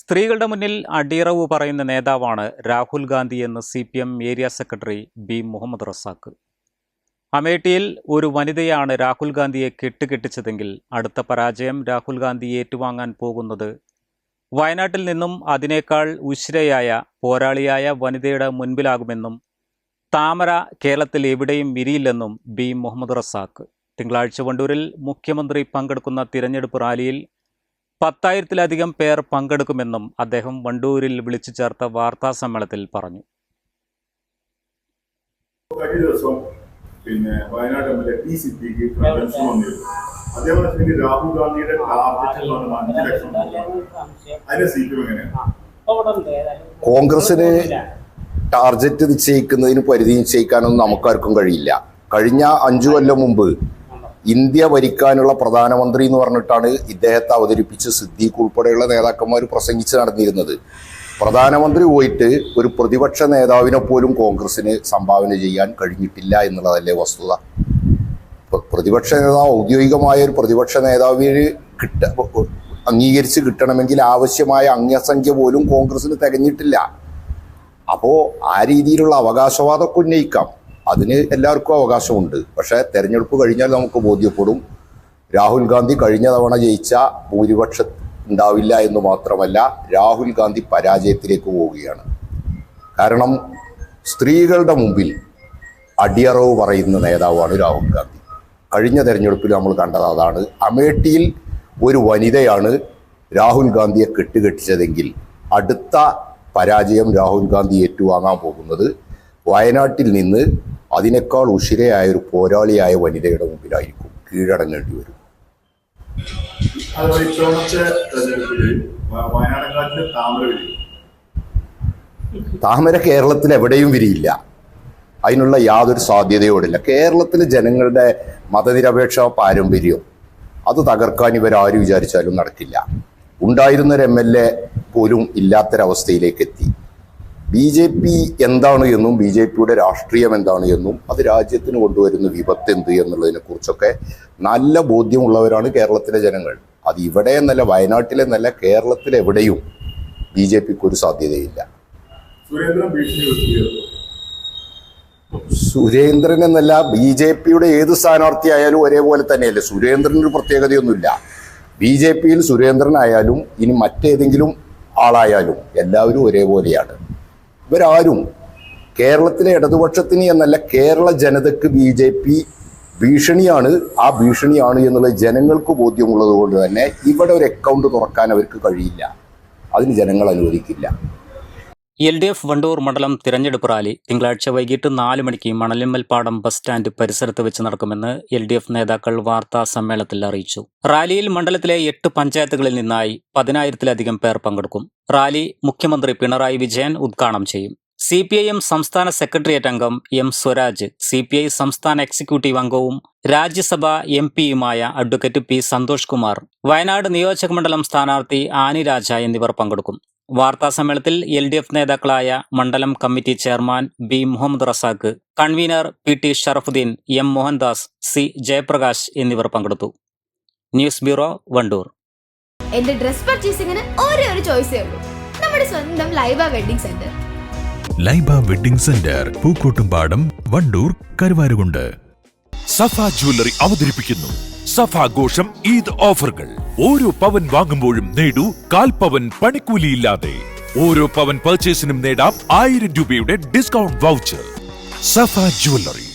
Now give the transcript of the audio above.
സ്ത്രീകളുടെ മുന്നിൽ അടിയറവ് പറയുന്ന നേതാവാണ് രാഹുൽ ഗാന്ധി എന്ന് C P M area secretary B Muhammad Razak അമേഠിയിൽ ഒരു വനിതയാണ് രാഹുൽ ഗാന്ധിയെ കെട്ടുകെട്ടിച്ചതെങ്കിൽ അടുത്ത പരാജയം രാഹുൽ ഗാന്ധി ഏറ്റുവാങ്ങാൻ പോകുന്നത്. വയനാട്ടിൽ നിന്നും അതിനേക്കാൾ ഉശ്രയായ പോരാളിയായ വനിതയുടെ മുൻപിലാകുമെന്നും താമര കേരളത്തിൽ എവിടെയും വിരിയില്ലെന്നും ബി മുഹമ്മദ് റസാഖ് തിങ്കളാഴ്ച വണ്ടൂരിൽ മുഖ്യമന്ത്രി പങ്കെടുക്കുന്ന തിരഞ്ഞെടുപ്പ് റാലിയിൽ പത്തായിരത്തിലധികം പേർ പങ്കെടുക്കുമെന്നും അദ്ദേഹം വണ്ടൂരിൽ വിളിച്ചു ചേർത്ത വാർത്താ സമ്മേളനത്തിൽ പറഞ്ഞു. കഴിഞ്ഞ ദിവസം പിന്നെ Wayanad M L A P Siddique convention വന്നിരുന്നു അതേപോലെ രാഹുൽ ഗാന്ധിയുടെ ടാർഗറ്റ് എന്ന് പറയുന്നത് അഞ്ച് ലക്ഷം അതിന്റെ സി പി എം എങ്ങനെയാണ് കോൺഗ്രസിന് ടാർജറ്റ് നിശ്ചയിക്കുന്നതിന് പരിധി നിശ്ചയിക്കാനൊന്നും നമുക്കാർക്കും കഴിയില്ല. കഴിഞ്ഞ അഞ്ചു കൊല്ലം മുമ്പ് ഇന്ത്യ ഭരിക്കാനുള്ള പ്രധാനമന്ത്രി എന്ന് പറഞ്ഞിട്ടാണ് ഇദ്ദേഹത്തെ അവതരിപ്പിച്ച് സിദ്ദീഖ് ഉൾപ്പെടെയുള്ള നേതാക്കന്മാർ പ്രസംഗിച്ച് നടന്നിരുന്നത്. പ്രധാനമന്ത്രി പോയിട്ട് ഒരു പ്രതിപക്ഷ നേതാവിനെ പോലും കോൺഗ്രസിന് സംഭാവന ചെയ്യാൻ കഴിഞ്ഞിട്ടില്ല എന്നുള്ളതല്ലേ വസ്തുത. പ്രതിപക്ഷ നേതാവ് ഔദ്യോഗികമായ ഒരു പ്രതിപക്ഷ നേതാവിന് കിട്ട അംഗീകരിച്ച് കിട്ടണമെങ്കിൽ ആവശ്യമായ അംഗസംഖ്യ പോലും കോൺഗ്രസിന് തികഞ്ഞിട്ടില്ല. അപ്പോൾ ആ രീതിയിലുള്ള അവകാശവാദമൊക്കെ ഉന്നയിക്കാം. അതിന് എല്ലാവർക്കും അവകാശമുണ്ട്. പക്ഷേ തെരഞ്ഞെടുപ്പ് കഴിഞ്ഞാൽ നമുക്ക് ബോധ്യപ്പെടും. രാഹുൽ ഗാന്ധി കഴിഞ്ഞ തവണ ജയിച്ച ഭൂരിപക്ഷ ഉണ്ടാവില്ല എന്ന് മാത്രമല്ല രാഹുൽ ഗാന്ധി പരാജയത്തിലേക്ക് പോവുകയാണ്. കാരണം സ്ത്രീകളുടെ മുമ്പിൽ അടിയറവ് പറയുന്ന നേതാവാണ് രാഹുൽ ഗാന്ധി. കഴിഞ്ഞ തെരഞ്ഞെടുപ്പിൽ നമ്മൾ കണ്ടത് അതാണ്. അമേഠിയിൽ ഒരു വനിതയാണ് രാഹുൽ ഗാന്ധിയെ കെട്ടുകെട്ടിച്ചതെങ്കിൽ അടുത്ത പരാജയം രാഹുൽ ഗാന്ധി ഏറ്റുവാങ്ങാൻ പോകുന്നത് വയനാട്ടിൽ നിന്ന് അതിനേക്കാൾ ഉഷിരയായ ഒരു പോരാളിയായ വനിതയുടെ മുമ്പിലായിരിക്കും കീഴടങ്ങേണ്ടി വരും. താമര കേരളത്തിൽ എവിടെയും വിരിയില്ല. അതിനുള്ള യാതൊരു സാധ്യതയോടില്ല. കേരളത്തിലെ ജനങ്ങളുടെ മതനിരപേക്ഷ പാരമ്പര്യം അത് തകർക്കാൻ ഇവർ ഇവരാരും വിചാരിച്ചാലും നടക്കില്ല. ഉണ്ടായിരുന്നൊരു എം എൽ എ പോലും ഇല്ലാത്തൊരവസ്ഥയിലേക്ക് എത്തി. ബി ജെ പി എന്താണ് എന്നും ബി ജെ പിയുടെ രാഷ്ട്രീയം എന്താണ് എന്നും അത് രാജ്യത്തിന് കൊണ്ടുവരുന്ന വിപത്ത് എന്ത് എന്നുള്ളതിനെ കുറിച്ചൊക്കെ നല്ല ബോധ്യമുള്ളവരാണ് കേരളത്തിലെ ജനങ്ങൾ. അത് ഇവിടെ എന്നല്ല വയനാട്ടിലെ എന്നല്ല കേരളത്തിലെവിടെയും ബി ജെ പിക്ക് ഒരു സാധ്യതയില്ല. സുരേന്ദ്രൻ എന്നല്ല ബി ജെ പിയുടെ ഏത് സ്ഥാനാർത്ഥിയായാലും ഒരേപോലെ തന്നെയല്ലേ? സുരേന്ദ്രൻ ഒരു പ്രത്യേകതയൊന്നുമില്ല. ബി ജെ പിയിൽ സുരേന്ദ്രനായാലും ഇനി മറ്റേതെങ്കിലും ആളായാലും എല്ലാവരും ഒരേപോലെയാണ്. ഇവരാരും കേരളത്തിലെ ഇടതുപക്ഷത്തിന് എന്നല്ല കേരള ജനതയ്ക്ക് ബി ജെ പി ഭീഷണിയാണ്. ആ ഭീഷണിയാണ് എന്നുള്ള ജനങ്ങൾക്ക് ബോധ്യമുള്ളത് കൊണ്ട് തന്നെ ഇവിടെ ഒരു അക്കൗണ്ട് തുറക്കാൻ അവർക്ക് കഴിയില്ല. അതിന് ജനങ്ങൾ അനുവദിക്കില്ല. എൽ ഡി എഫ് വണ്ടൂർ മണ്ഡലം തിരഞ്ഞെടുപ്പ് റാലി തിങ്കളാഴ്ച വൈകിട്ട് നാല് മണിക്ക് മണലിമ്മൽപ്പാടം ബസ് സ്റ്റാൻഡ് പരിസരത്ത് വെച്ച് നടക്കുമെന്ന് എൽ ഡി എഫ് നേതാക്കൾ വാർത്താ സമ്മേളനത്തിൽ അറിയിച്ചു. റാലിയിൽ മണ്ഡലത്തിലെ എട്ട് പഞ്ചായത്തുകളിൽ നിന്നായി പതിനായിരത്തിലധികം പേർ പങ്കെടുക്കും. റാലി മുഖ്യമന്ത്രി പിണറായി വിജയൻ ഉദ്ഘാടനം ചെയ്യും. സി പി ഐ എം സംസ്ഥാന സെക്രട്ടേറിയറ്റ് അംഗം M Swaraj C P I സംസ്ഥാന എക്സിക്യൂട്ടീവ് അംഗവും രാജ്യസഭാ എം പിയുമായ അഡ്വക്കേറ്റ് പി സന്തോഷ് കുമാർ വയനാട് നിയോജകമണ്ഡലം സ്ഥാനാർത്ഥി ആനി രാജ എന്നിവർ പങ്കെടുക്കും. വാർത്താ സമ്മേളനത്തിൽ എൽ ഡി എഫ് നേതാക്കളായ മണ്ഡലം committee chairman B Muhammad Razak convener P T Sharafuddin M Mohandas C Jayaprakash എന്നിവർ പങ്കെടുത്തു. News bureau Wandoor. എന്റെ ഡ്രസ് പർച്ചേസിംഗിന് ഒരേ ഒരു ചോയ്സേ ഉള്ളൂ. നമ്മുടെ സ്വന്തം Laiba wedding centre. Laiba wedding centre Pookkottumpadam Wandoor Karuvarakundu. Safa jewellery അവതരിപ്പിക്കുന്നു. സഫാഘോഷം ഈദ് ഓഫറുകൾ. ഓരോ പവൻ വാങ്ങുമ്പോഴും നേടൂ കാൽ പവൻ പണിക്കൂലിയില്ലാതെ. ഓരോ പവൻ പർച്ചേസിനും നേടാം ആയിരം രൂപയുടെ ഡിസ്കൗണ്ട് വൗച്ചർ സഫ ജ്വല്ലറി